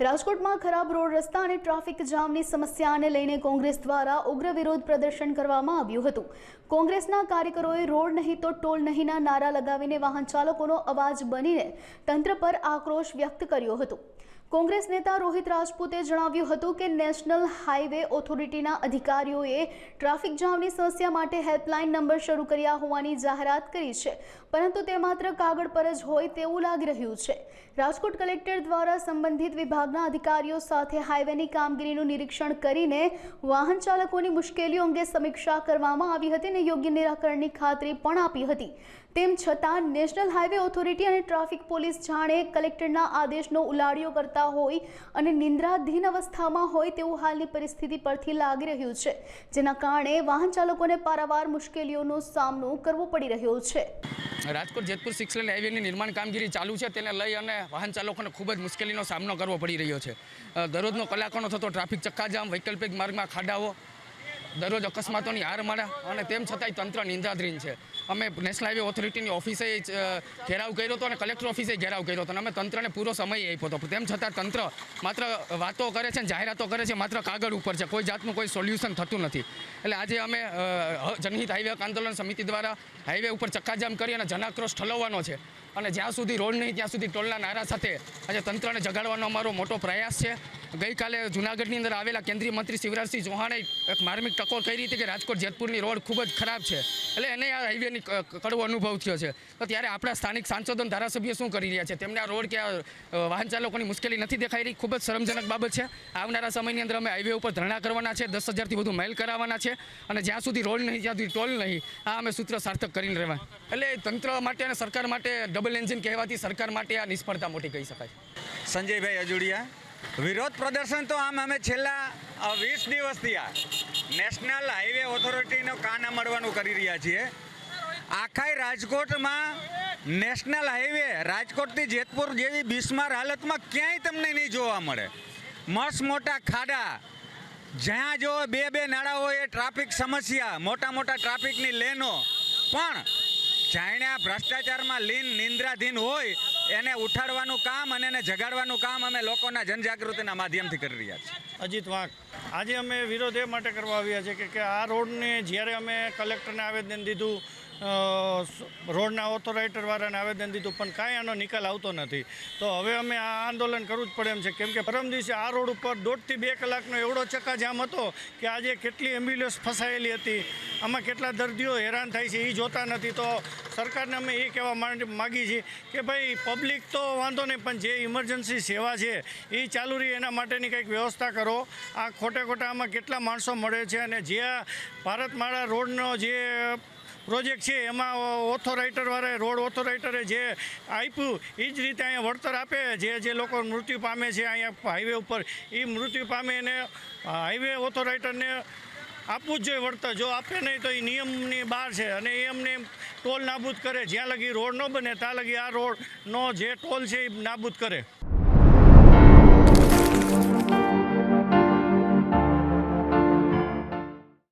રાજકોટમાં ખરાબ રોડ રસ્તા અને ટ્રાફિક જામની સમસ્યાને લઈને કોંગ્રેસ દ્વારા ઉગ્ર વિરોધ પ્રદર્શન કરવામાં આવ્યું હતું. કોંગ્રેસના કાર્યકરોએ રોડ નહીં તો ટોલ નહીંના નારા લગાવીને વાહન ચાલકોનો અવાજ બનીને તંત્ર પર આક્રોશ વ્યક્ત કર્યો હતો. કોંગ્રેસ નેતા રોહિત રાજપૂતે જણાવ્યું હતું કે નેશનલ હાઈવે ઓથોરિટીના અધિકારીઓએ ટ્રાફિક જામની સમસ્યા માટે હેલ્પલાઇન નંબર શરૂ કર્યા હોવાની જાહેરાત કરી છે. પરંતુ તે માત્ર કાગળ પર જ હોય તેવું લાગી રહ્યું છે. રાજકોટ કલેક્ટર દ્વારા સંબંધિત વિભાગના અધિકારીઓ સાથે હાઈવેની કામગીરીનું નિરીક્ષણ કરીને વાહન ચાલકોની મુશ્કેલીઓ અંગે સમીક્ષા કરવામાં આવી હતી અને યોગ્ય નિરાકરણની ખાતરી પણ આપી હતી. તેમ છતાં નેશનલ હાઈવે ઓથોરિટી અને ટ્રાફિક પોલીસ જાણે કલેક્ટરના આદેશનો ઉલાડિયો કરતા હોય અને નિંદ્રાધીન અવસ્થામાં હોય તેવું હાલની પરિસ્થિતિ પરથી લાગી રહ્યું છે, જેના કારણે વાહન ચાલકોને પારાવાર મુશ્કેલીઓનો સામનો કરવો પડી રહ્યો છે. રાજકોટ જેતપુર સિક્સ લેન હાઈવેની નિર્માણ કામગીરી ચાલુ છે, તેને લઈ અને વાહન ચાલકોને ખૂબ જ મુશ્કેલીનો સામનો કરવો પડી રહ્યો છે. દરરોજનો કલાકોનો થતો ટ્રાફિક ચક્કાજામ, વૈકલ્પિક માર્ગમાં ખાડાઓ દરરોજ અકસ્માતોની હાર મળ્યા અને તેમ છતાંય તંત્ર નિંદાધીન છે. અમે નેશનલ હાઈવે ઓથોરિટીની ઓફિસે ઘેરાવ કર્યો હતો અને કલેક્ટર ઓફિસે ઘેરાવ કર્યો હતો અને અમે તંત્રને પૂરો સમય આપ્યો હતો. તેમ છતાં તંત્ર માત્ર વાતો કરે છે જાહેરાતો કરે છે, માત્ર કાગળ ઉપર છે. કોઈ જાતનું કોઈ સોલ્યુશન થતું નથી. એટલે આજે અમે જનહિત હાઈવે આંદોલન સમિતિ દ્વારા હાઈવે ઉપર ચક્કાજામ કરી અને જનાક્રોશ ઠલવવાનો છે. અને જ્યાં સુધી રોડ નહીં, ત્યાં સુધી ટોલના નારા સાથે આજે તંત્રને જગાડવાનો અમારો મોટો પ્રયાસ છે. ગઈકાલે જુનાગઢની અંદર આવેલા કેન્દ્રીય મંત્રી શિવરાજસિંહ ચૌહાણે એક માર્મિક ટકોર કરી હતી કે રાજકોટ જેતપુરની રોડ ખૂબ જ ખરાબ છે. એટલે એને આ હાઈવેની કડવો અનુભવ થયો છે. તો ત્યારે આપણા સ્થાનિક સાંસદો ધારાસભ્ય શું કરી રહ્યા છે? તેમને આ રોડ કે વાહન ચાલકોની મુશ્કેલી નથી દેખાઈ રહી? ખૂબ જ શરમજનક બાબત છે. આવનારા સમયની અંદર અમે હાઈવે ઉપર ધરણા કરવાના છે. દસ હજારથી વધુ મેલ કરાવવાના છે. અને જ્યાં સુધી રોડ નહીં, જ્યાં સુધી ટોલ નહીં, આ અમે સૂત્ર સાર્થક કરીને રહેવા એટલે તંત્ર માટે અને સરકાર માટે ડબલ એન્જિન કહેવાથી સરકાર માટે આ નિષ્ફળતા મોટી કહી શકાય. સંજયભાઈ અજુડિયા, વિરોધ પ્રદર્શન તો આમ અમે છેલ્લા વીસ દિવસથી આ નેશનલ હાઈવે ઓથોરિટીનો કાન અમડવાનું કરી રહ્યા છીએ. આખાય રાજકોટમાં નેશનલ હાઈવે રાજકોટથી જેતપુર જેવી બિસ્માર હાલતમાં ક્યાંય તમને નહીં જોવા મળે. મસ્ત મોટા ખાડા, જ્યાં જો બે બે નાળા હોય એ ટ્રાફિક સમસ્યા, મોટા મોટા ટ્રાફિકની લેનો, પણ જાણે આ ભ્રષ્ટાચારમાં લીન, નિંદ્રાધીન હોય, એને ઉઠાડવાનું કામ અને એને જગાડવાનું કામ અમે લોકોના જનજાગૃતિના માધ્યમથી કરી રહ્યા છીએ. અજીત વાંક, આજે અમે વિરોધ એ માટે કરવા આવ્યા છે કે આ રોડને જ્યારે અમે કલેક્ટરને આવેદન દીધું રોડના ઓથોરાઇટરવાળાને આવેદન દીધું, પણ કાંઈ આનો નિકાલ આવતો નથી. તો હવે અમે આ આંદોલન કરવું જ પડે એમ છે. કેમ કે પરમ દિવસે આ રોડ ઉપર દોઢથી બે કલાકનો એવડો ચક્કાજામ હતો કે આજે કેટલી એમ્બ્યુલન્સ ફસાયેલી હતી. આમાં કેટલા દર્દીઓ હેરાન થાય છે એ જોતા નથી. તો સરકારને અમે એ કહેવા માટે માગી છીએ કે ભાઈ પબ્લિક તો વાંધો નહીં, પણ જે ઇમરજન્સી સેવા છે એ ચાલુ રહી એના માટેની કંઈક વ્યવસ્થા કરો. આ ખોટે ખોટા આમાં કેટલા માણસો મળે છે અને જે ભારતમાળા રોડનો જે પ્રોજેક્ટ છે, એમાં ઓથોરાઇટરવાળાએ રોડ ઓથોરાઇટરે જે આપ્યું એ જ રીતે અહીંયા વળતર આપે, જે જે લોકો મૃત્યુ પામે છે અહીંયા હાઈવે ઉપર એ મૃત્યુ પામે એને હાઈવે ઓથોરાઇટરને આપવું જ જોઈએ વળતર. જો આપે નહીં તો એ નિયમની બહાર છે અને એ અમને ટોલ નાબૂદ કરે. જ્યાં લગી રોડ ન બને, ત્યાં લગી આ રોડનો જે ટોલ છે એ નાબૂદ કરે.